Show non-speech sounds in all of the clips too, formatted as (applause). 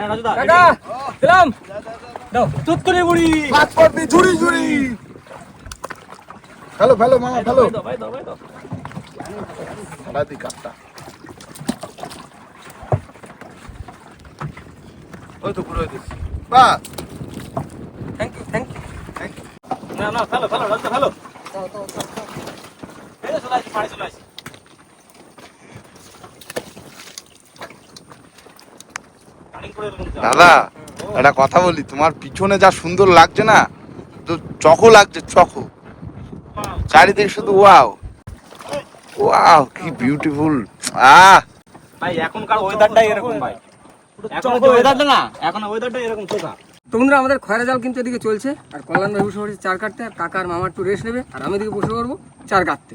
দা কাকা দিলাম। দাও চুত করে বুড়ি। কাজ করবি ঝুড়ি ঝুড়ি। ফেলো ফেলো মামা ফেলো। দাও ভাই দাও ভাই দাও। সারা দি কাটটা। ওই তো পুরো দিচ্ছি। বাহ থ্যাংক ইউ থ্যাংক ইউ না না ফেলো ফেলো রাজু দা ফেলো। এই যে চলে আসি পাড়ে চলে আসি রানিং করে এরকম যাও। দাদা একটা কথা বলি তোমার পিছনে যা সুন্দর লাগছে না তো চকো লাগছে চকো। চারিদিকে শুধু ওয়াও। ওয়াও কি বিউটিফুল আহ! ভাই এখনকার ওয়েদারটাই এরকম ভাই। এখন যে ওয়েদারটা না। এখন ওয়েদারটা এরকম চোখা। তো বন্ধুরা আমাদের খয়রা জাল কিন্তু এদিকে চলছে আর কল্যাণ ভাই বসে চার কাটতে আর কাকার মামার একটু রেস্ট নেবে আর আমি এদিকে বসে পড়ব চার কাটতে।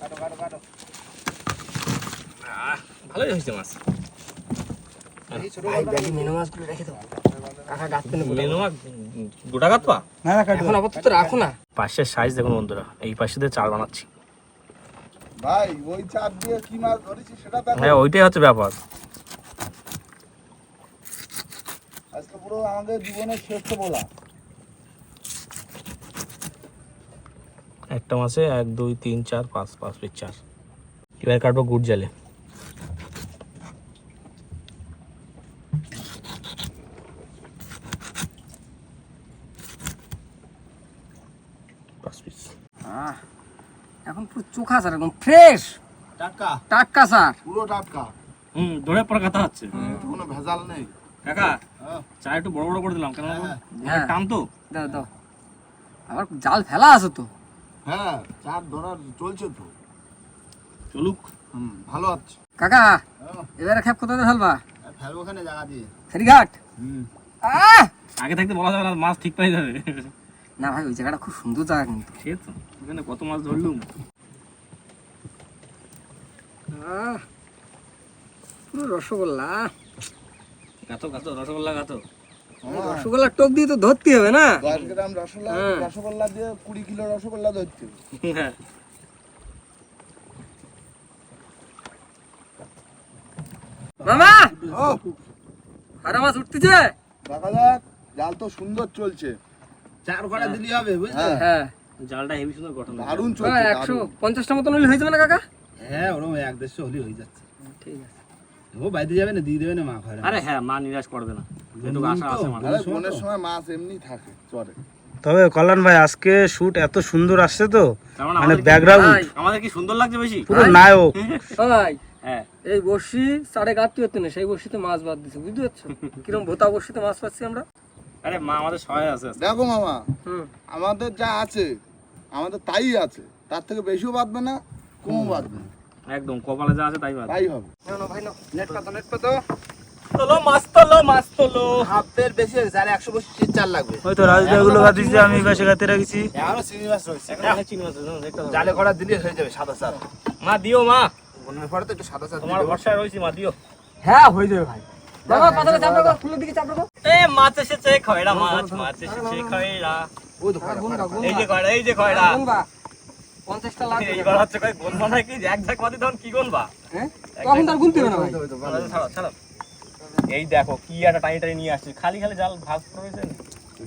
কাটো কাটো কাটো। ভালোই হয়েছে মাছ। পাশের সাইজ দেখুন বন্ধুরা এই পাশে দিয়ে চাল বানাচ্ছি। ভাই ওই চাপ দিয়ে কি মাছ ধরেছি সেটা হ্যাঁ ওইটাই হচ্ছে ব্যাপার। আজকে পুরো আমাদের জীবনের শ্রেষ্ঠ বলা। একটা মাসে এক দুই তিন চার পাঁচ পাঁচ পিস চার। এবার কাটবো গুড় জালে। পাঁচ পিস। আহ, এখন পুরো চোখা স্যার একদম ফ্রেশ টাটকা। টাটকা স্যার। পুরো টাটকা। হুম দৌড়ে পরে কথা হচ্ছে। কোনো ভেজাল নেই। কাকা হ্যাঁ। চা একটু বড় বড় করে দিলাম কেন? হ্যাঁ। টান তো। দাও দাও। আবার জাল ফেলা আছে তো। হ্যাঁ চাপ ধরার চলছে তো। চলুক। হুম ভালো আছে। কাকা হ্যাঁ, এবারে খেপ কোথায় ফেলবা? ফেলব ওখানে জায়গা দিয়ে। ফেরিঘাট? হুম। আহ! আগে থাকতে বলা যাবে না মাছ ঠিক পাই যাবে। না ভাই ওই জায়গাটা খুব সুন্দর জায়গা কিন্তু। সে তো ওখানে কত মাছ ধরলুম। পুরো রসগোল্লা। গাতো গাতো রসগোল্লা গাতো রসগোল্লা টোপ দিয়ে তো ধরতে হবে না? দশ গ্রাম রসগোল্লা হ্যাঁ। রসগোল্লা দিয়ে কুড়ি কিলো রসগোল্লা ধরতে হবে। হ্যাঁ। মামা! হারা মাছ উঠতেছে? দেখা যাক জাল তো সুন্দর চলছে। চার ঘোড়া দিলি হবে বুঝলি? হ্যাঁ। হ্যাঁ জালটা হেভি সুন্দর গঠন দারুণ হ্যাঁ, চলছে একশো দারুণ। পঞ্চাশটা মতন হলে হয়ে যাবে না কাকা? হ্যাঁ ওরকম এক দেড়শো হলেই হয়ে যাচ্ছে। ঠিক আছে। ও বাইরে যাবে না দিয়ে দেবে না মা ঘরে। আরে হ্যাঁ মা নিরাশ করবে না। যেটুকু আশা আছে মানে আরে বনের সময় মাছ এমনি তবে কল্যাণ ভাই আজকে শুট এত সুন্দর আসছে তো। মানে ব্যাকগ্রাউন্ড আমাদের কি সুন্দর লাগছে বেশি? পুরো নায়ক। ভাই হ্যাঁ। এই বর্ষি সাড়ে গাঁততে হতো না সেই বর্ষিতে মাছ বাদ দিছে বুঝতে পারছ? কিরম ভোতা বর্ষিতে মাছ পাচ্ছি আমরা? আরে মা আমাদের সহায় আছে। দেখো মামা হুম। আমাদের যা আছে আমাদের তাই আছে তার থেকে বেশিও বাঁধবে না কমও বাঁধবে না। একদম কপালে যা আছে তাই বাদ তাই হবে। নাও, ভাই নাও নেট কত নেট কত তোলো মাছ তোলো মাছ তোলো। হাফের বেশি হয়েছে একশো বছর চার লাগবে। ওই তো রাজদাগুলো গাতিছে আমি পাশে গাতে রাখছি। এখনও চিংড়ি মাছ রয়েছে। চিংড়ি মাছ আছে, জানো, দেখতে হবে। জালে করা দিলে হয়ে যাবে সাদা চার মা দিও মা। বনের পরে তো একটু সাদা চার তোমার ভরসায় রয়েছি মা দিও। হ্যাঁ হয়ে যাবে ভাই। বাবা পাতাটা চাপ রাখো ফুলের দিকে চাপ রাখো এ মাছ এসেছে খয়রা মাছ মাছ এসেছে খয়রা। ওই তো খরা, গুনবা, খরা। গুনবা। এই যে খয়রা এই যে খয়রা। গুনবা। পঞ্চাশটা লাগবে এইবার হচ্ছে কই গুনবা নাকি? এক ঝাঁক মাটি তখন কি গুনবা? হ্যাঁ? তখন তার গুনতে হবে না ভাই। ছাড়ো, ছাড়ো। এই দেখো কি একটা টাই টাই নিয়ে আসছে। খালি খালি জাল ভাগ করেছে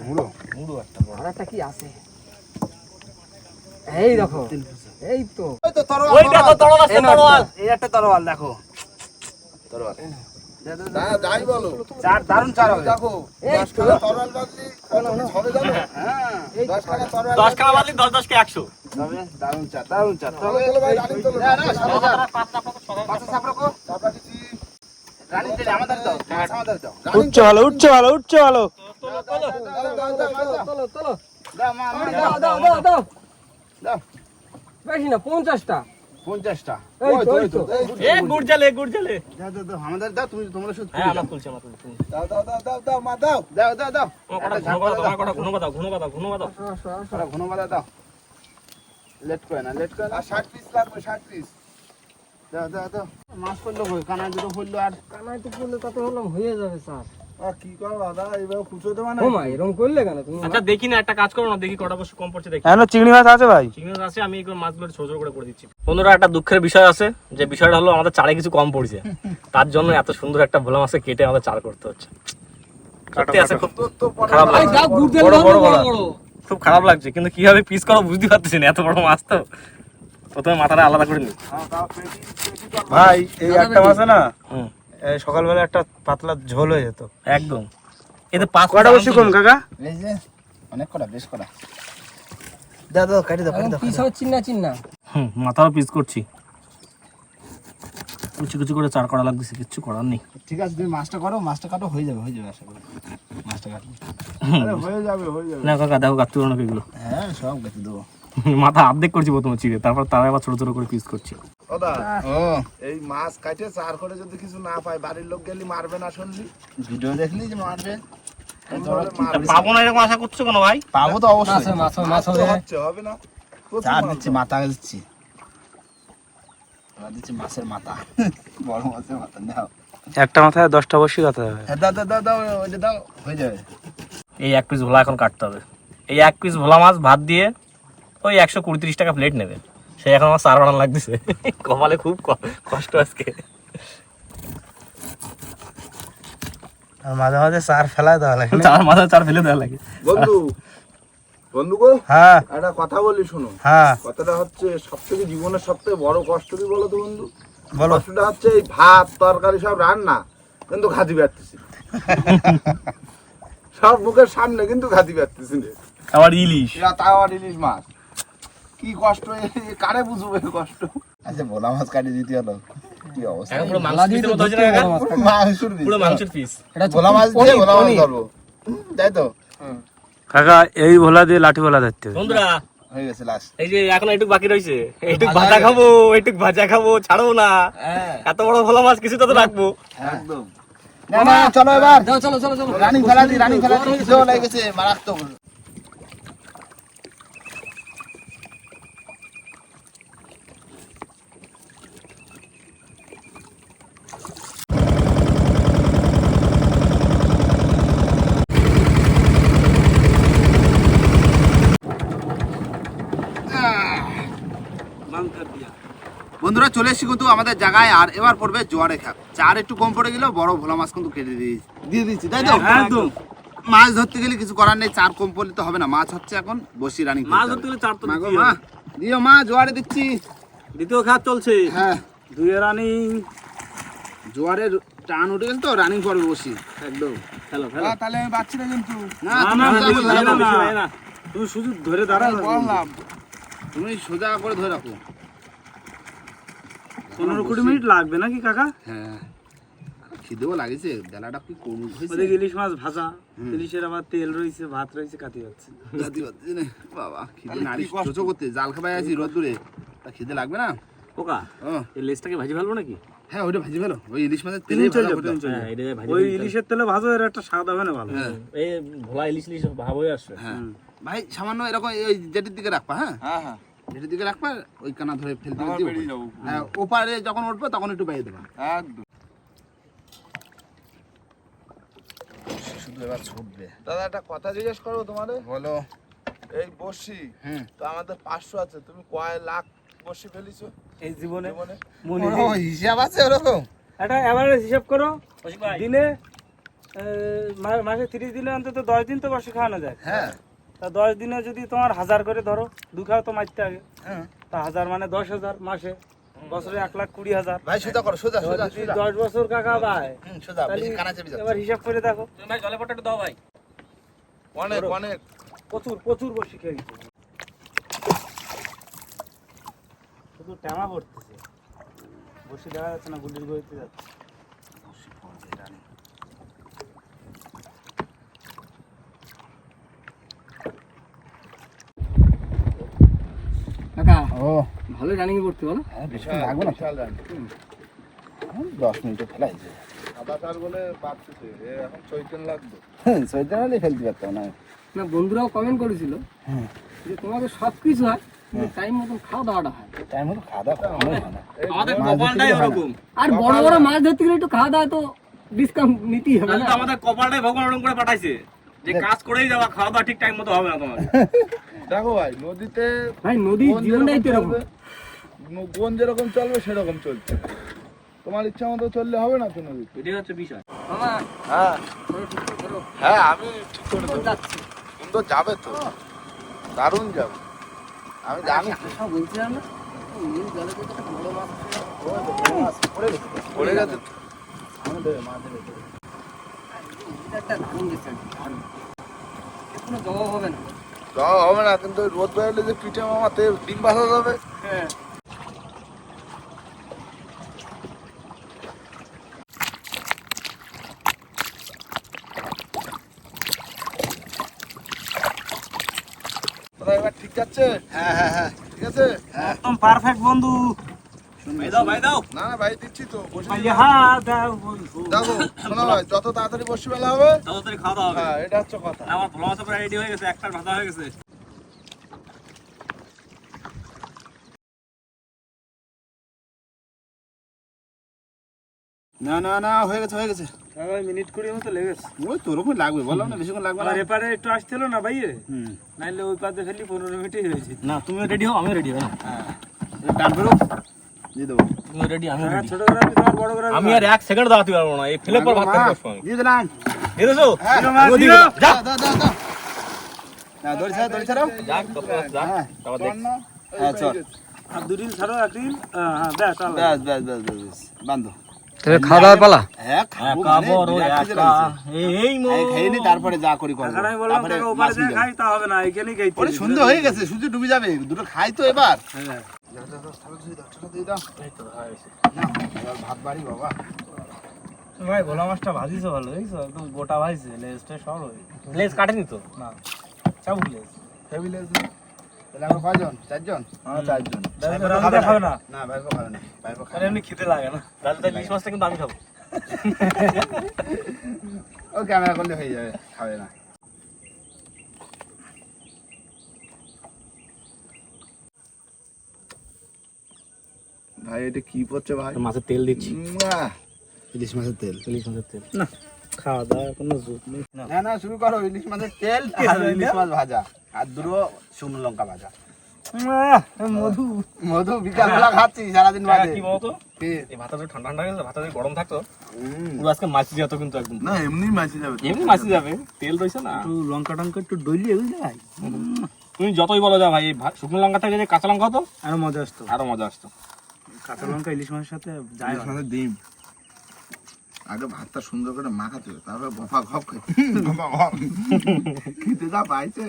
মুড়ো মুড়ো একটা বড়। একটা কি আছে? এই দেখো এই তো। ওই তো তরোয়াল, ওই দেখো তরোয়াল। আছে তরল এই একটা তরোয়াল দেখো। তরোয়াল। না যাই বলো। চার দারুণ চার উঠছে ভালো উঠছে ভালো উঠছে ভালো। বেশি না পঞ্চাশটা। পঞ্চাশটা। এই তো, এই তো। এ গুড় জালে গুড় জালে দাও দাও দাও আমাদের দাও তুমি তোমরা শুধু হ্যাঁ আমার তুলছে আমার তুলছে দাও দাও দাও দাও দাও মা দাও। দাও দাও দাও। কটা ঘন কথা দাও কটা ঘন কথা ঘন কথা ঘন কথা ওরা দাও। লেট করে না লেট করে না। ষাট পিস লাগবে ষাট পিস দাও দাও দাও। মাছ পড়ল কই? কানা দুটো পড়ল আর কানাই তো করলে তাতে হলাম হয়ে যাবে স্যার। আর কি করো দাদা এইভাবে খুচো দেবা না? ও মা এরকম করলে কেন? তুমি আচ্ছা দেখি না একটা কাজ করো না দেখি কটা বছর কম পড়ছে দেখি। এখন চিংড়ি মাছ আছে ভাই। চিংড়ি মাছ আছে আমি এগুলো মাছগুলো ছোট ছোট করে করে দিচ্ছি। বন্ধুরা একটা দুঃখের বিষয় আছে যে বিষয়টা হলো আমাদের চারে কিছু কম পড়ছে। তার জন্য এত সুন্দর একটা ভোলা মাছে কেটে আমাদের চার করতে হচ্ছে। সত্যি আছে খারাপ লাগছে। খুব খারাপ লাগছে কিন্তু কীভাবে পিস করো বুঝতে পারতেছি না এত বড় মাছ তো। প্রথমে মাথাটা আলাদা করে নি ভাই এই একটা মাছে না হুম। সকালবেলা একটা পাতলা ঝোল হয়ে যেত। একদম। এতে পাঁচ কটা বসি কম কাকা? এই যে অনেক কটা বেশ কটা। দাও দাও কাটি দাও পিস হবে চিন্না চিন্না। হুম মাথাও পিস করছি। কুচি কুচি করে চার করা লাগতেছে কিচ্ছু করার নেই। ঠিক আছে তুমি মাছটা করো মাছটা কাটো হয়ে যাবে হয়ে যাবে আশা করি। মাছটা কাটলে আরে হয়ে যাবে হয়ে যাবে। না কাকা দেখো কাটতে পারো না এগুলো। হ্যাঁ সব কেটে দেবো। মাথা অর্ধেক করছি প্রথমে চিড়ে তারপর তারা আবার ছোট ছোট করে পিস করছি। দাদা এই মাছ কাটে চার করে যদি কিছু না পায় বাড়ির লোক গেলি মারবে না শুনলি? ভিডিও দেখলি যে মারবে? পাবো না এরকম আশা করছ কেন ভাই? পাবো তো অবশ্যই। মাছ মাছ হবে হবে না। চার দিচ্ছি মাথা দিচ্ছি। দিচ্ছি মাছের মাথা। (laughs) বড় মাছের মাথা দাও একটা মাথায় দশটা বসি কথা হবে। হ্যাঁ, দাও দাও দাও দাও ওইটা দাও হয়ে যাবে। এই এক পিস ভোলা এখন কাটতে হবে। এই এক পিস ভোলা মাছ ভাত দিয়ে ওই একশো কুড়ি তিরিশ টাকা প্লেট নেবে। সে এখন আমার চার বানান লাগতেছে। (laughs) কপালে খুব কষ্ট আজকে। মাঝে মাঝে চার ফেলায় দেওয়া লাগে। চার মাথা চার ফেলে দেওয়া লাগে। বন্ধু বন্ধু গো হ্যাঁ। একটা কথা বলি শোনো। হ্যাঁ। কথাটা হচ্ছে সব থেকে জীবনের সব থেকে বড় কষ্ট কি বলো তো বন্ধু? বলো। কষ্টটা হচ্ছে এই ভাত তরকারি সব রান্না কিন্তু খাতি পারতেছি (laughs) সব মুখের সামনে কিন্তু খাতি পারতেছি না আবার ইলিশ। তাও আর ইলিশ মাছ। কি কষ্ট? কারে বুঝব কষ্ট? আচ্ছা ভোলা মাছ কাটিয়ে দিতে হলো কি অবস্থা? এখন পুরো মাংস আলাদা মতো হয়েছে না হবে কাকা? বড় মাছ। পুরো মাংসের দিতে পুরো মাংসের পিস। এটা ভোলা মাছ দিয়ে ভোলা মাছ ধরবো। তাই তো? কাকা এই ভোলা দিয়ে লাঠি ভোলা ধরতে হবে। বন্ধুরা হয়ে গেছে লাস্ট এই যে এখন এইটুক বাকি রয়েছে। এইটুক ভাজা খাব এইটুক ভাজা খাব ছাড়বো না। এত বড় ভোলা মাছ কিছু তো রাখব। একদম। না না চলো এবার। চলো চলো চলো রানিং ফেলা দি রানিং ফেলা দি গেছে মারাত্মক। বন্ধুরা চলে এসেছি কিন্তু আমাদের জায়গায় আর এবার পড়বে জোয়ারে খাপ চার একটু কম পড়ে গেলেও বড় ভোলা মাছ কিন্তু কেটে দিয়ে দিয়ে দিচ্ছি তাই তো? একদম। মাছ ধরতে গেলে কিছু করার নেই চার কম পড়লে তো হবে না। মাছ হচ্ছে এখন বসি রানি মাছ ধরতে গেলে চার তো মা। দিও মা জোয়ারে দিচ্ছি। দ্বিতীয় খাত চলছে। হ্যাঁ। দুই রানিং। জোয়ারের টান উঠে গেল তো রানিং করবে বসি। একদম। খেলো খেলো। তাহলে আমি পাচ্ছি না কিন্তু। না না, তুমি হয় না। হয় শুধু ধরে দাঁড়া বললাম। তুমি সোজা করে ধরে রাখো। পনেরো কুড়ি মিনিট লাগবে নাকি কাকা? হ্যাঁ। খিদেও লাগেছে বেলাটা কি করব ওদিকে ইলিশ মাছ ভাজা ইলিশের আবার তেল রয়েছে ভাত রয়েছে কাটি যাচ্ছে। জাতি বাতি নে। বাবা খিদে নারী চোচো করতে জাল খাবাই আছি রোদ তা খিদে লাগবে না? পোকা? ও। এই লেজটাকে ভাজি ফেলব নাকি? হ্যাঁ ওইটা ভাজি ফেলো। ওই ইলিশ মাছের তেলে তেল ভাজা করতে হ্যাঁ, ওই ইলিশের তেলে ভাজো এর একটা স্বাদ হবে না ভালো। হ্যাঁ। এই ভোলা ইলিশ ইলিশ ভাব হয়ে আসছে হ্যাঁ। ভাই সামান্য এরকম ওই জেটির দিকে রাখবা হ্যাঁ হ্যাঁ। দিকে রাখবা ওই কানা ধরে ফেলতে ফেলতে হ্যাঁ ওপারে যখন উঠবে তখন একটু বাইরে দেবা। একদম। শুধু এবার ছুটবে। দাদা একটা কথা জিজ্ঞেস করব তোমারে বলো। এই বসি তো আমাদের পাঁচশো আছে তুমি কয় লাখ বসি ফেলিছো? এই জীবনে? মনে হিসাব আছে ওরকম? একটা এভারেজ হিসাব করো দিনে মাসে তিরিশ দিলে অন্তত দশ দিন তো বসে খাওয়ানো যায়। হ্যাঁ। তা দশ দিনে যদি তোমার হাজার করে ধরো দু খাও তো মারতে আগে হ্যাঁ। তা হাজার মানে দশ হাজার মাসে। বছরে এক লাখ কুড়ি হাজার। ভাই সোজা করো সোজা সোজা যদি দশ বছর কাকা ভাই সোজা এবার হিসাব করে দেখো। ভাই জলে পট্টা দাও ভাই। অনেক অনেক। প্রচুর প্রচুর বসে খেয়ে শুধু ট্যামা পড়তেছে। বসে দেখা যাচ্ছে না গুলির গইতে যাচ্ছে। ভালোই রানিং পড়তে বলো? হ্যাঁ লাগবে না হুম, দশ মিনিটে হয়েছে হলে ফেলতে পারতাম না? না বন্ধুরাও কমেন্ট করেছিল হ্যাঁ। যে তোমাদের সব কিছু হয় কিন্তু টাইম মতন খাওয়া দাওয়াটা হয় টাইম মতো খাওয়া দাওয়া হয় আমাদের কপালটাই ওরকম। আর বড় বড় মাছ ধরতে গেলে একটু খাওয়া দাওয়া তো ডিসকাউন্ট নিতেই হবে আমাদের কপালটাই ভগবান ওরকম করে পাঠাইছে। যে কাজ করেই যাওয়া খাওয়া দাওয়া ঠিক টাইম মতো হবে না তোমার (laughs) দেখো ভাই নদীতে ভাই নদীর বন জীবনটাই তো যেরকম এরকম। চলবে, যেরকম চলবে সেরকম চলছে। তোমার ইচ্ছা মতো চললে হবে না তো নদী এটাই হচ্ছে বিষয়। হ্যাঁ। হ্যাঁ আমি ঠিক করে দেবো সুন্দর যাবে তো। দারুণ যাবে। আমি জানি। বলছিলাম না মাছ। পড়ে গেছে। তো। এটা একটা দারুণ গেছে কোনো জবাব হবে না। যাওয়া হবে না কিন্তু রোদ বেরোলে যে পিঠে মামাতে ডিম যাবে। হ্যাঁ। ঠিক যাচ্ছে? হ্যাঁ হ্যাঁ হ্যাঁ। ঠিক আছে? একদম পারফেক্ট বন্ধু। না না ভাই দিচ্ছি তো হ্যাঁ দাও বন্ধু দেখো শোনো ভাই যত তাড়াতাড়ি বসি বেলা হবে তাড়াতাড়ি খাওয়া দাওয়া হ্যাঁ এটা হচ্ছে কথা। আমার ভোলা মাছ প্রায় রেডি হয়ে গেছে একটার ভাজা হয়ে গেছে। না না না হয়ে গেছে হয়ে গেছে। সবাই মিনিট কুড়ি মতো লেগেছে। ওই তোর ওপর লাগবে বললাম না বেশিক্ষণ লাগবে না। আর এপারে একটু আসছিল না ভাইয়ে? হুম। নাইলে ওই পাতে ফেলি পনেরো মিনিটই হয়েছে। না তুমি রেডি হও আমি রেডি হই না টান পেরো দিয়ে দেবো তুমিও রেডি আমিও রেডি ছোট গ্রামে তোমার বড় গ্রামে আমি আর এক সেকেন্ড দাঁড়াতে পারব না এই ফেলে পর ভাত খেতে আমি দিয়ে দিলাম দিয়ে দেছো দিও। যা দাও দাও দাও না দড়ি ছাড়া দড়ি ছাড়াও যাক দশ মিনিট তারপর দেখ হ্যাঁ চল আর দুদিন ছাড়ো একদিন হ্যাঁ ব্যাস ব্যাস ব্যাস ব্যাস ব্যাস ব্যাস বান্ধো তাহলে খাওয়া পালা তারপরে যা করি খাইতে হয়ে গেছে সূর্য ডুবে যাবে দুটো খাই তো হ্যাঁ এবার ভাত বাড়ি বাবা ভাই ভোলা মাছটা ভাজিছে ভালো দেখছ একদম গোটা ভাজছে লেজটা হয়ে লেজ কাটেনি তো না চাবুক লেজ ফ্যামিলি তাহলে আমরা কয়জন চারজন হ্যাঁ চারজন রান্না খাবে না না ভাইপো খাবে না খাবে এমনি খেতে লাগে না তাহলে তাহলে ইলিশ মাছটা কিন্তু আমি খাব ও ক্যামেরা করলে হয়ে যাবে খাবে না ভাই এটা কি পড়ছে ভাই? মাছের তেল দিচ্ছি। ইলিশ মাছের তেল। ইলিশ মাছের তেল। খাওয়া দাওয়া কোনো জুত নেই। না। না শুরু করো ইলিশ মাছের তেল আর ইলিশ মাছ ভাজা। আর দুটো শুকনো লঙ্কা ভাজা। মধু। মধু বিকাল বেলা খাচ্ছি সারাদিন বাদে কি বলতো? ভাতটা ঠান্ডা ঠান্ডা গেছে ভাতটা যদি গরম থাকতো পুরো আজকে মাছি যেত কিন্তু একদম। না এমনি মাছি যাবে। এমনি মাছি যাবে তেল রয়েছে না। একটু লঙ্কা টঙ্কা একটু ডলি বুঝলি ভাই তুমি যতই বলো যা ভাই শুকনো লঙ্কা থেকে যদি কাঁচা লঙ্কা হতো আরও মজা আসতো। আরও মজা আসতো। কাঁচা লঙ্কা ইলিশ মাছের সাথে যায় ইলিশ মাছের ডিম। আগে ভাতটা সুন্দর করে মাখাতে হবে তারপরে গফা গফ খেতে গফা গফ খেতে যা পাইছে।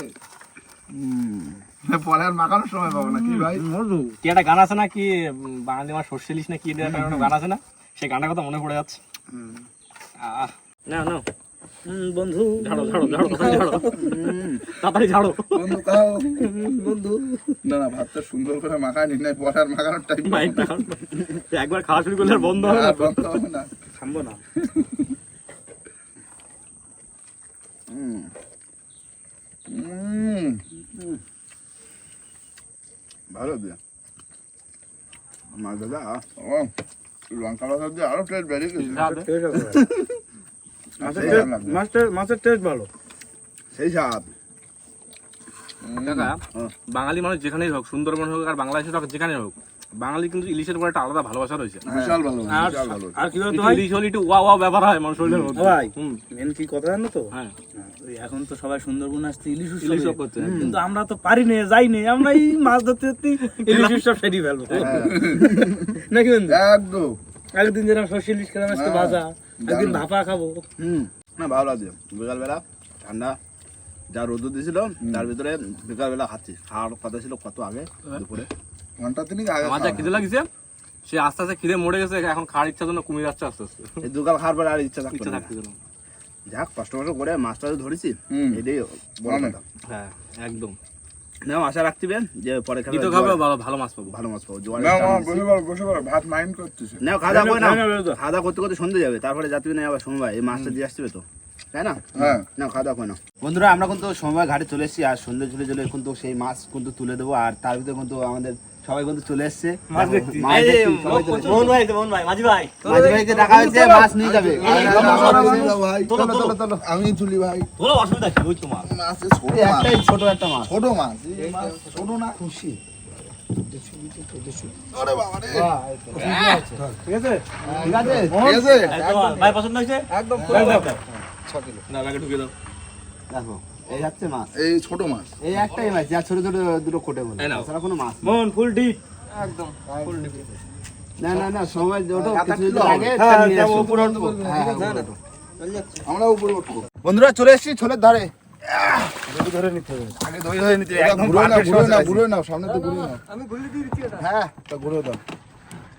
পরে আর মাখানোর সময় পাবো না কি ভাই? কি একটা গান আছে না কি বাঙালি আমার সর্ষে ইলিশ না কি একটা (laughs) গান আছে না? সেই গানটার কথা মনে পড়ে যাচ্ছে। আহ না না বন্ধু। ঝাড়ো ঝাড়ো ঝাড়ো তাড়াতাড়ি ঝাড়ো। তাড়াতাড়ি ঝাড়ো। বন্ধু খাও বন্ধু। না না ভাতটা সুন্দর করে পরে আর মাখানোর টাইম একবার খাওয়া শুরু করলে বন্ধ হবে না। বন্ধ হবে না। থামবো না। হুম। হুম। ভালো দিয়ে। মাছ দাদা ও লঙ্কা লঙ্কা দিয়ে আরও টেস্ট বেরিয়ে গেছে। মাছের সেই টেস্ট লাগবে। মাছের মাছের টেস্ট ভালো। সেই স্বাদ। কাকা বাঙালি মানুষ যেখানেই হোক সুন্দরবন হোক আর বাংলাদেশে হোক যেখানে হোক বাঙালি কিন্তু ইলিশের উপর একটা আলাদা ভালোবাসা রয়েছে। বিশাল ভালো আর কি বলতো ইলিশ হলে একটু ওয়া ওয়া ব্যাপার হয় মানুষ মধ্যে। ভাই মেন কি কথা জানো তো? হ্যাঁ। এখন তো সবাই সুন্দরবন আসছে ইলিশ ইলিশ। সব একদম। কিন্তু আমরা তো পারি না যাই না আমরা এই মাছ ধরতে ধরতে ইলিশ উৎসব সেরি ফেলব। নাকি বন্ধু? একদম। একদিন যেরকম সর্ষে ইলিশ খেলাম আজকে হ্যাঁ। ভাজা। একদিন ভাপা খাব। হুম না ভালো লাগছে। বিকালবেলা ঠান্ডা যা রোদ দিছিল তার ভিতরে বিকালবেলা খাচ্ছি। খাওয়ার কথা ছিল কত আগে দুপুরে? ঘণ্টা তিনিক আগে আমার যা খিদে লাগিছে সে আস্তে আস্তে খিদে মরে গেছে এখন খাওয়ার ইচ্ছা জন্য কমে যাচ্ছে আস্তে আস্তে। এই দুকাল খাওয়ার পরে আর ইচ্ছা থাকতো ইচ্ছা না। যাক কষ্ট কষ্ট করে মাছটা ধরেছি এটাই বড় কথা। হ্যাঁ একদম। নাও আশা রাখতিবেন যে পরে খাবে তো খাবে ভালো ভালো মাছ পাবো। ভালো মাছ পাবো জোয়ারে না বসে বসে ভাত মাইন্ড করতেছে। খাওয়া দাওয়া না, খাদা কই না। খাদা করতে করতে সন্ধে যাবে তারপরে যাত্রী না আবার সময় এই মাছটা দিয়ে আসবে তো। তাই না? হ্যাঁ। না খাওয়া দাওয়া না। নাও বন্ধুরা আমরা কিন্তু সময় ঘাটে চলে এসেছি আর সন্ধ্যে চলে ঝুলে কিন্তু সেই মাছ কিন্তু তুলে দেবো আর তার ভিতরে কিন্তু আমাদের সবাই কিন্তু চলে এসছে। মাছ দেখতে। মাছ দেখতে সবাই চলে এসছে। মোহন ভাই মোহন ভাই মাঝি ভাই। মাঝি ভাইকে দেখা হয়েছে মাছ নিয়ে যাবে। তোলো, তোলো, তোলো আমি তুলি ভাই। তোলো অসুবিধা কি? ওই তো মাছ। মাছে ছোট এই মাছ। একটাই ছোট একটা মাছ। ছোট মাছ। ছোট। না খুশি। আরে বাবা রে। ঠিক আছে। ঠিক আছে? ঠিক আছে? একদম। ভাই পছন্দ হয়েছে? একদম। দাও, দাও। না ব্যাগে ঢুকে দাও। দেখো। এই যাচ্ছে মাছ। এই ছোট মাছ। এই একটাই মাছ যা ছোট ছোট দুটো কোটে বলে। তাছাড়া কোনো মাছ মন ফুল ডিপ। একদম না না না সময় ওটা কিছু দিন আগে হ্যাঁ। হ্যাঁ, হ্যাঁ। আমরা উপরে উঠবো। বন্ধুরা চলে এসেছি ছোলের ধারে। ধরে নিতে হবে। আগে হয়ে নিতে একদম ঘুরে না ঘুরে না ঘুরে না সামনে তো ঘুরে না আমি দিয়ে দিচ্ছি হ্যাঁ তা ঘুরে দাও।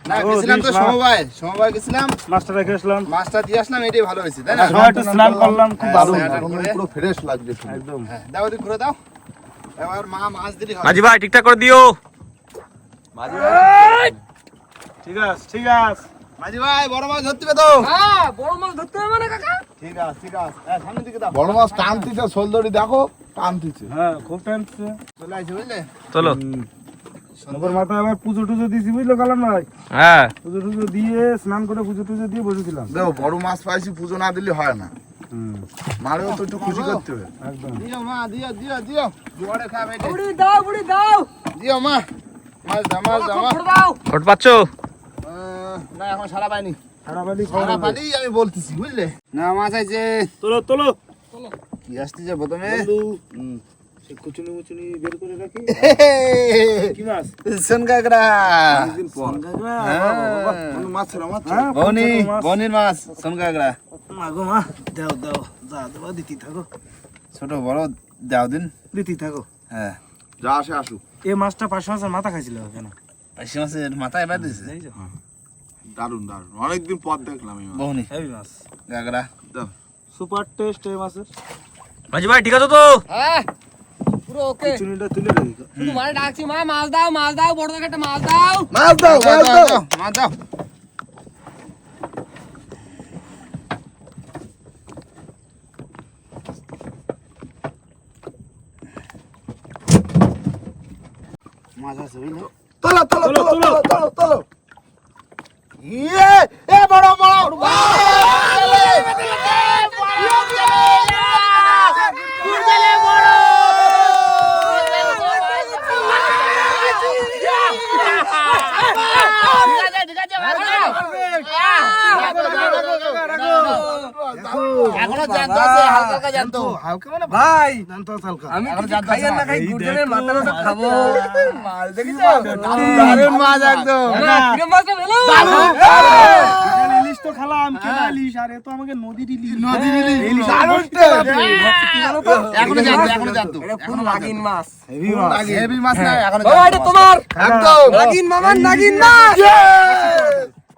না ও, গেছিলাম তো দিস মাছ। সমবায় সমবায় গেছিলাম। মাছটা রেখে আসলাম। মাছটা দিয়ে আসলাম এটাই ভালো হয়েছে তাই না? সবাই একটু স্নান করলাম খুব দারুণ। স্নান এখন করে। পুরো ফ্রেশ লাগছে একদম। দাও ওদিক ঘুরে দাও। এবার মা মাছ দিলি মাঝি ভাই ঠিকঠাক করে দিও। ঠিক আছে ঠিক আছে। মাঝি ভাই বড় মাছ ধরতে তো। হ্যাঁ বড় মাছ ধরতে হবে না কাকা? ঠিক আছে ঠিক আছে। সামনের দিকে দাও। বড় মাছ টানতিছে সোলদড়ি দেখো টানতিছে। হ্যাঁ খুব টানছে চলে বুঝলে? চলো। ওপর মাথায় আবার পুজো টুজো দিয়েছি বুঝলো কালাম ভাই? হ্যাঁ। পুজো টুজো দিয়ে স্নান করে পুজো টুজো দিয়ে বসেছিলাম। দেখো বড় মাছ পাইছি পুজো না দিলে হয় না। মারেও তো একটু খুশি করতে হবে। একদম। দিও মা দিও দিও দিও। জোয়ারে খাবে বুড়ি দাও বুড়ি দাও। দিও মা। মাছ দাও মাছ দাও মা। খুব দাও। ওট পাচ্ছ? না এখন সারা পাইনি। সারা বাড়ি সারা খাওয়া আমি বলতেছি বুঝলে? না মাছ আছে। তোলো তোলো। কি আসতেছে প্রথমে? হুম। সে কুচুনি মুচুনি বের করে রাখি। (laughs) কি মাছ? সোন একদিন পর। কোনো মাছ ছিল মাছ হ্যাঁ বনি বনির মাছ সোন মাগো মা দাও দাও যা দেওয়া দিতে থাকো। ছোট বড় দাও দিন। দিতে থাকো। হ্যাঁ। যা আসে এই মাছটা পাঁচ মাসের মাথা খাইছিল কেন? পাইসি মাছের মাথায় এবার দিছে। এই যে। দারুণ দারুণ অনেকদিন পর দেখলাম এই মাছ। বহনি হেভি মাছ। কাকড়া দাও। সুপার টেস্ট এই মাছের। মাঝি ভাই ঠিক আছে তো? হ্যাঁ। পুরো ওকে। চুনিটা তুলে রাখি। শুধু ডাকছি মা মাছ দাও মাছ দাও বড় একটা মাছ দাও। মাছ দাও দাও মাছ দাও। দাও দাও, মাছ দাও। মাছ আছে বুঝলে? তোলো তোলো তোলো তোলো তোলো। তোলো ইয়ে এ বড় বড়। এখনও জ্যান্ত আছে হালকা হালকা জ্যান্ত হালকা মানে ভাই জানতো হালকা আমি এখন কিছু জানতে খাই আর না আছে। খাই এই গুড়জনের দেখো। মাথা মাথা খাব মাছ দেখেছ দারুণ মাছ একদম কাকা, কিরম মাছটা পেল? এখানে ইলিশ তো খেলাম কেনা ইলিশ আর এ তো আমাকে নদীর ইলিশ নদীর ইলিশ। ইলিশ দারুণ আবার taste। কি জানো তো? এখনও জানতো এখনও জানতো এটা ফুল মাছ হেভি মাছ হেভি মাছ না এখনও তোমার একদম নাগিন মামার নাগিন মাছ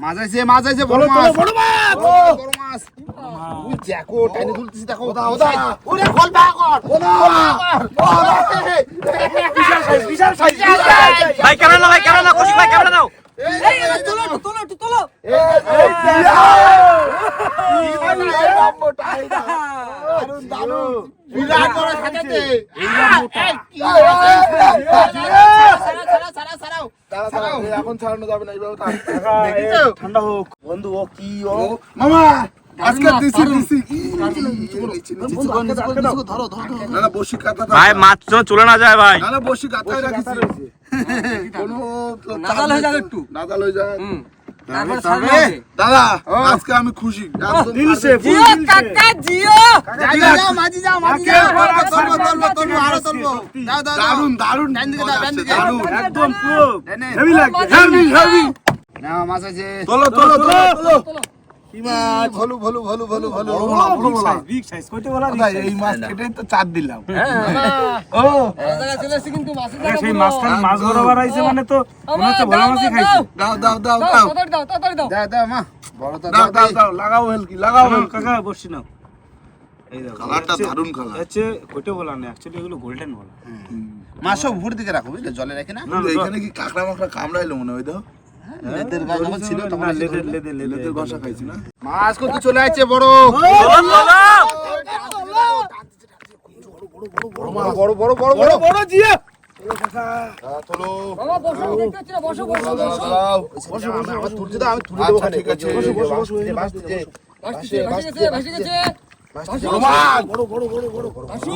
মাছ আছে মাছ আছে বড় মাছ বড় মাছ। বড় মাছ ওই দেখো টাইনে তুলতেছি দেখো ওদা ওদা ওরে খোল বাকর ওদা বিশাল সাইজ বিশাল সাইজ ভাই ক্যামেরা নাও ভাই ক্যামেরা নাও খুশি ভাই ক্যামেরা নাও এই এটা তোলো তোলো একটু দারুণ দারুণ বিরাট বড় সাজাতে ছাড়া ছাড়া ছাড়াও দাঁড়া দাঁড়া এই এখন ছাড়ানো যাবে না এইভাবে ঠান্ডা হোক। বন্ধু ও কি ও? মামা আজকে দিছি দিছি। না না বসি কাটা ভাই মাছ চলে না যায় ভাই। না না বসি রাখিছি। কোনো নাজাল হয়ে যাবে একটু। নাগাল হয়ে যায় দাদা আজকে আমি খুশি। দারুণ দারুণ একদম তোলো তোলো। তোলো। কি মাছ ভলু ভলু ভলু ভলু ভলু বিগ সাইজ কইতে বলা কোথায়? এই মাছ কেটেই তো চার দিলাম। ও। জায়গায় কিন্তু মাছের হ্যাঁ, সেই জায়গা মাছ বরাবর আইছে মানে তো মনে হচ্ছে ভোলা মাছই খাইছি। দাও দাও দাও দাও দাও। তাড়াতাড়ি দাও তাড়াতাড়ি দাও। দাও দাও মা। বড় তো দাও দাও দাও লাগাও হেলকি লাগাও কাকা বসছি নাও। কালারটা দারুণ কালার। হচ্ছে কইতে বলা না অ্যাকচুয়ালি এগুলো গোল্ডেন বলা। মাছও উপর দিকে রাখো বুঝলে? জলে রেখে না? এখানে কি কাঁকড়া মাকড়া কামড়াইলো মনে হয় দাও লেদের গাছ যখন ছিল তখন লেদের লেদের লেদের ঘষা খাইছি না মাছ কত চলে আসছে বড়। বড় বড় বড় বড়। বড় জিয়া। চলো বাবা বসো আমি দেখতে পাচ্ছি না বসো বসো বসো দাও বসে বসে আমার তুলতে দাও আমি তুলে দেবো ওখানে। ঠিক আছে। বসে বসে বসে বাস দিতে ভাসছে ভাসছে গেছে ভাসছে গেছে বড়। মাছ ভাসু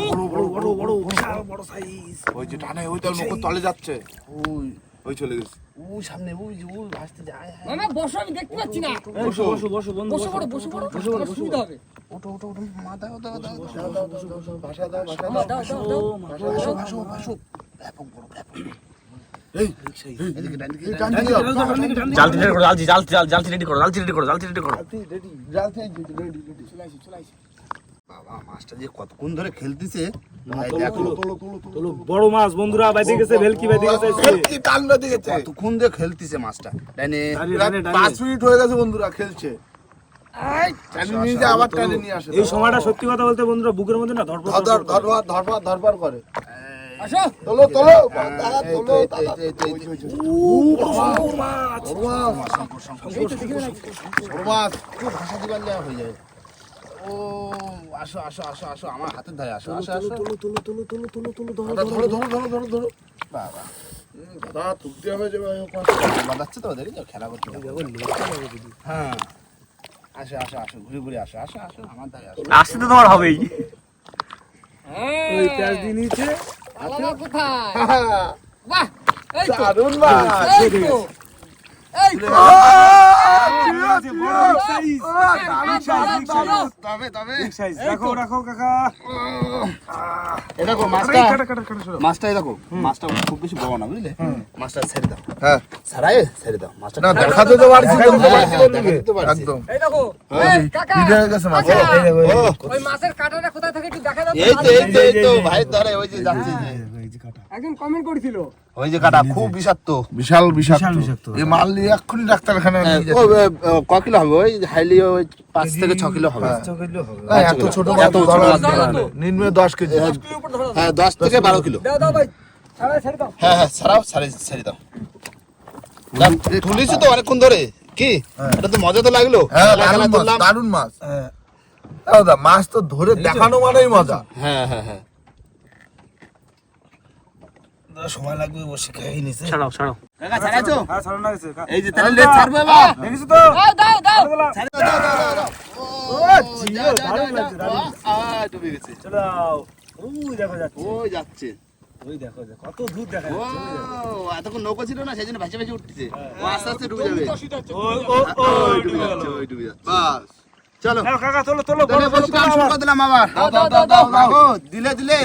ওই যে টানে ওই তার মুখ তলে যাচ্ছে। ওই। ওই চলে গেছে। সামনে ওই যে ওই ভাসতে যায় মামা বসো আমি দেখতে পাচ্ছি না বসো বসো বসো বন্ধু বসো পড়ো বসো পড়ো বসো পড়ো সুবিধা হবে ওটো ওটো ওটো মা দাও দাও দাও ভাষা দাও ভাষা দাও দাও দাও ভাসো ভাসো ভাসো ব্যাপক বড় ব্যাপক এই এদিকে ডান দিকে এই ডান টান দিকে। দিয়ে জালতি রেডি করো জালতি জালতি জাল- জালতি রেডি করো জালতি রেডি করো জালতি রেডি করো রেডি জাল থেকে রেডি রেডি বাবা মাছটা যে কতক্ষণ ধরে খেলতেছে? ভাই দেখো। তোলো তোলো তোলো চলো বড় মাছ বন্ধুরা বাইতে গেছে ভেলকি বাইতে গেছে কি টান্ডা দিয়েছে কতক্ষণ ধরে খেলতেছে মাছটা? ডাইনে ডানে, প্রায় ডানে, ডানে। পাঁচ মিনিট হয়ে গেছে বন্ধুরা খেলছে। টানে নিয়ে যায় আবার টানে নিয়ে আসে। এই সময়টা সত্যি কথা বলতে বন্ধুরা বুকের মধ্যে না ধরপড় ধর ধর ধরবার ধরবার ধরবার করে। আসো তোলো তোলো দাদা এই তো, তোলো এই তো, দাদা এই তো, এই তো, এই। তো। বড় মাছ। বড় মাছ। খুব ভাষা দিবার দেওয়া হয়ে যাবে ও আসো আসো আসো আসো আমার হাতের ধারে আসো আসো আসো। দাদা ধরো ধরো ধরো ধরো ধরো বাবা। দাদা তুলতে হবে যে ভাই ওখানে। বাজাচ্ছে তো ওদের খেলা করতে হ্যাঁ আসো আসো আসো ঘুরে ঘুরে আসো আসো আসো আমার ধারে আসো। আসতে তো তোমার হবেই। ওই প্যাঁচ দিয়ে নিয়েছে। আলাদা কোথায় বাহ এই তো দারুণ মাছ। মাছটা কাটা কাটা কাটা সরো। মাছটা এই দেখো মাছটা খুব বেশি বড় না বুঝলে মাছটা ছেড়ে দাও হ্যাঁ ছাড়াই ছেড়ে দাও মাছটা না দেখাতে তো পারছি হ্যাঁ, বন্ধু, হ্যাঁ, হ্যাঁ, দেখাতে তো পারছি। একদম এই দেখো কাকা হিট হয়ে গেছে মাছ কাকা, এই দেখো, এই দেখো। ওই মাছের কাঁটাটা কোথায় থাকে একটু দেখা দাও এই তো এই তো ভাই ধরে ওই যে যাচ্ছে একজন কমেন্ট করেছিল ওই যে কাটা খুব বিষাক্ত। বিশাল বিষাক্ত। এই মাল নিয়ে এক্ষুনি ডাক্তারখানা নিয়ে ও, ক কিলো হবে? ওই হাইলি ওই পাঁচ থেকে ছ কিলো হবে। এত ছোট মাছ এত ছোট। নিম্নে দশ কেজি। হ্যাঁ দশ থেকে বারো কিলো। দাও দাও ভাই। ছাড়া ছেড়ে দাও। হ্যাঁ হ্যাঁ ছাড়াও ছাড়ে ছেড়ে দাও। তুলিছি তো অনেকক্ষণ ধরে। কি? এটা তো মজা তো লাগল। হ্যাঁ। দারুণ মাছ দাদা মাছ। তো ধরে দেখানো মানেই মজা। হ্যাঁ হ্যাঁ হ্যাঁ। সময় লাগবে বসে খেয়ে নিছে ছাড়াও ছাড়াও। কাকা ছাড়াইছো হ্যাঁ ছাড়ানো গেছে এই যে তাহলে ছাড়বে এবার দেখেছ তো? দাও দাও দাও ছাড়ে দাও দাও দাও দাও ও জিও দারুণ লাগছে দারুণ আ ডুবে গেছে। চলো। ওই দেখো যাচ্ছে। ওই যাচ্ছে। ওই দেখো দেখো কত দূর দেখা ও যাচ্ছে। এতক্ষণ নৌকো ছিল না সেই জন্য ভেসে ভেসে উঠতেছে। ও আস্তে আস্তে ডুবে যাবে। ও ও ও ওই ডুবে যাচ্ছে ওই ডুবে যাচ্ছে। বাস। চলো। কাকা চলো চলো দিলাম আবার। দাও দাও দাও দাও দিলে দিলে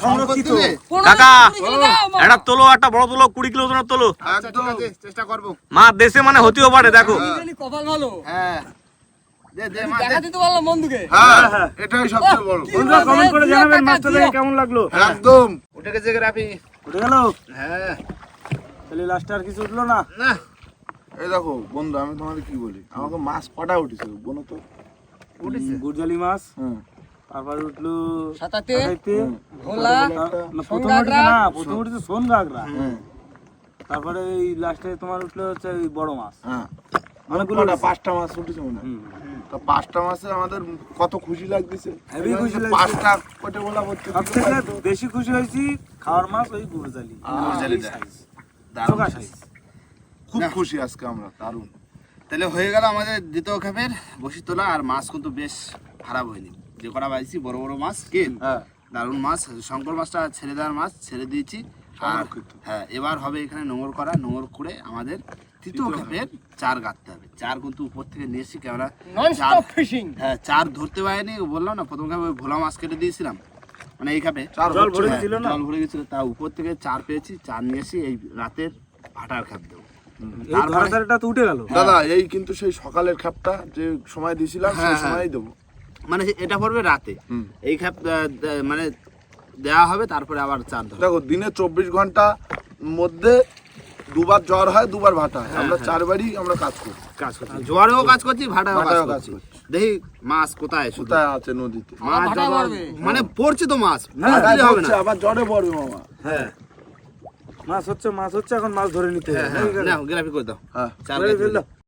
সংরক্ষিত। কাকা। একটা তোলো একটা বড় তোলো কুড়ি কিলো ওজনের তোলো। আচ্ছা চেষ্টা করব। মা দেশে মানে হতেও পারে দেখো। কপাল ভালো। হ্যাঁ। দে দে মা দে। দেখা দিতে পারলাম বন্ধুকে। হ্যাঁ হ্যাঁ। এটাই সবচেয়ে বড়। বন্ধুরা কমেন্ট করে জানাবেন মাছটা কেমন লাগল? একদম। উঠে গেছে রাফি উঠে গেল? হ্যাঁ। তাহলে লাস্টে আর কিছু উঠল না? না। এই দেখো বন্ধু আমি তোমাকে কি বলি? আমাকে মাছ কটা উঠেছে বলো তো? উঠেছে? গুরজালি মাছ। হ্যাঁ। তারপরে উঠল সাতাতে ভোলা প্রথম উঠেছে না প্রথম উঠেছে সোন গাগরা হ্যাঁ। তারপরে এই লাস্টে তোমার উঠল হচ্ছে ওই বড় মাছ। হ্যাঁ। অনেকগুলো পাঁচটা মাছ উঠেছে মনে হয়। তা পাঁচটা মাসে আমাদের কত খুশি লাগতেছে। Heavy খুশি লাগছে। পাঁচটা কোটে বলা সব বেশি খুশি হয়েছি খাওয়ার মাছ ওই গুরজালি গুরজালি size, দারুণ size। খুব খুশি আজকে আমরা দারুণ। তাহলে হয়ে গেল আমাদের দ্বিতীয় খাপের বসি তোলা আর মাছ কিন্তু বেশ খারাপ হয়নি। যে কটা পাইছি বড় বড় মাছ কে হ্যাঁ। দারুণ মাছ শঙ্কর মাছটা ছেড়ে দেওয়ার মাছ ছেড়ে দিয়েছি। আর হ্যাঁ এবার হবে এখানে নোংর করা নোংর করে আমাদের তৃতীয় খাপের চার গাঁথতে হবে। চার কিন্তু উপর থেকে নিয়ে এসেছি ক্যামেরা ফিশিং হ্যাঁ চার ধরতে পারিনি বললাম না প্রথম খাপে ওই ভোলা মাছ কেটে দিয়েছিলাম। মানে এই খাপে। চার জল ভরে হ্যাঁ, গেছিল জল ভরে গেছিল তা উপর থেকে চার পেয়েছি চার নিয়ে এসে এই রাতের ভাটার খাপ দেবো এই ধরাধারিটা তো উঠে গেল। দাদা এই কিন্তু সেই সকালের খ্যাপটা যে সময় দিয়েছিলাম সেই হ্যাঁ, হ্যাঁ। সময়ই দেবো। মানে এটা পড়বে রাতে। এই দে- মানে দেওয়া হবে তারপরে আবার চার দেখো দিনে চব্বিশ ঘণ্টা মধ্যে দুবার জ্বর হয় দুবার ভাটা হয়। আমরা চারবারই আমরা কাজ করি। কাজ করছে। জোয়ারেও কাজ করছি ভাটাও কাজ করছি। দেখি মাছ কোথায় কোথায় আছে নদীতে? মাছ। মানে পড়ছে তো মাছ হবে না। আবার জ্বরে পড়বে মামা। হ্যাঁ। মাছ হচ্ছে মাছ হচ্ছে এখন মাছ ধরে নিতে হ্যাঁ, হ্যাঁ, গ্রাফি করে দাও। হ্যাঁ। ফেলল